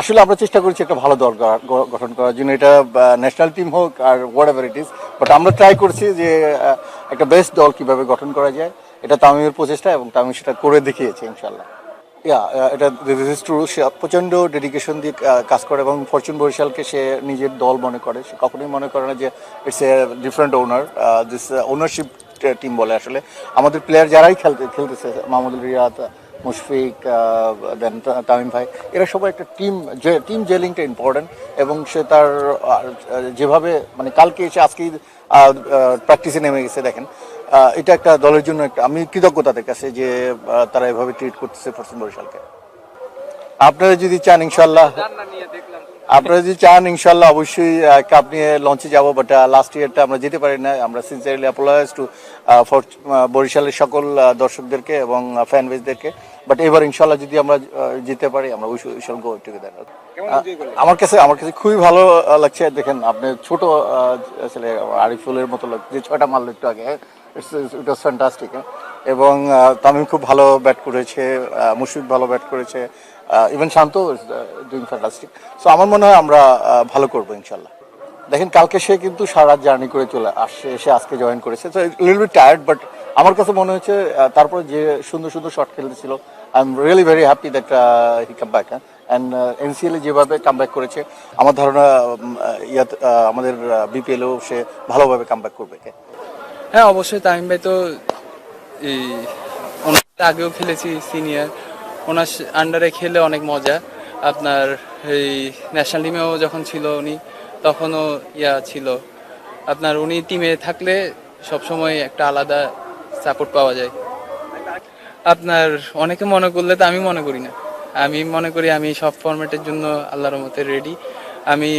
আসলে আমরা চেষ্টা করছি একটা ভালো দল গঠন করার জন্য। এটা ন্যাশনাল টিম হোক আর whatever it is but আমরা ট্রাই করছি যে একটা বেস্ট দল কীভাবে গঠন করা যায়। এটা তামিমের প্রচেষ্টা এবং তামিম সেটা করে দেখিয়েছে ইনশাল্লাহ ইয়া এটা দিস ট্রু সে প্রচণ্ড ডেডিকেশন দিয়ে কাজ করে এবং ফরচুন বরিশালকে সে নিজের দল মনে করে। সে কখনোই মনে করে না যে it's a different owner this ownership team বলে আসলে। আমাদের প্লেয়ার যারাই খেলতে, খেলতেছে, মাহমুদুল রিয়াদ, মুশফিক দেন তামিম ভাই, এরা সবাই একটা টিম যে টিম জেলিংটা ইম্পর্টেন্ট এবং সে তার যেভাবে মানে কালকে এসে আজকেই প্র্যাকটিসে নেমে গেছে, দেখেন। এটা একটা দলের জন্য একটা, আমি কৃতজ্ঞ তাদের কাছে যে তারা এভাবে ট্রিট করতেছে ফরচুন বরিশালকে। আপনারা যদি চান ইনশাল্লাহ আপনারা যদি চান ইনশাল্লাহ অবশ্যই কাপ নিয়ে লঞ্চে যাব বাট লাস্ট ইয়ারটা আমরা যেতে পারি না আমরা সিনসিয়ারলি অ্যাপোলাইজ টু বরিশালের সকল দর্শকদেরকে এবং ফ্যান বেসদেরকে বাট এবার ইনশাল্লাহ যদি আমরা জিততে পারি আমরা উইশাল গো টুগেদার আমার কাছে আমার কাছে খুবই ভালো লাগছে। দেখেন আপনি ছোট ছেলে আরিফুলের মতো লাগছে। যে ছয়টা মারলো একটু আগে ইট ওয়াজ ফ্যান্টাস্টিক এবং তামিম খুব ভালো ব্যাট করেছে মুশফিক ভালো ব্যাট করেছে even Shanto doing fantastic so আমার মনে হয় আমরা ভালো করব ইনশাল্লাহ দেখেন কালকে সে কিন্তু সারা জার্নি করে চলে আসছে এসে আজকে জয়েন করেছে। তো লিটল বি টায়ার্ড বাট আমার কাছে মনে আহ, তারপরে যে সুন্দর সুন্দর shot খেলতেছিল I am really very happy that he come back and NCL যেভাবে কাম ব্যাক করেছে আমার ধারণা ইয়াত আমাদের বিপিএলও সে ভালোভাবে কাম ব্যাক করবে হ্যাঁ অবশ্যই তামিম ভাই তো এই ওনার আগেও খেলেছি সিনিয়র ওনার আন্ডারে খেলে অনেক মজা। আপনার এই ন্যাশনাল টিমেও যখন ছিল উনি, তখনও ইয়া ছিল। আপনার উনি টিমে থাকলে সবসময় একটা আলাদা সাপোর্ট পাওয়া যায়। আপনার অনেকে মনে করলে তো আমি মনে করি না। আমি মনে করি আমি সব ফরম্যাটের জন্য আল্লাহর মতে রেডি আমি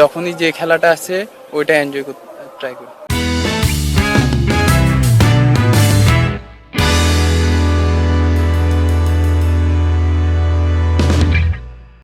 যখনই যে খেলাটা আছে, ওইটা এনজয় করতে ট্রাই করি।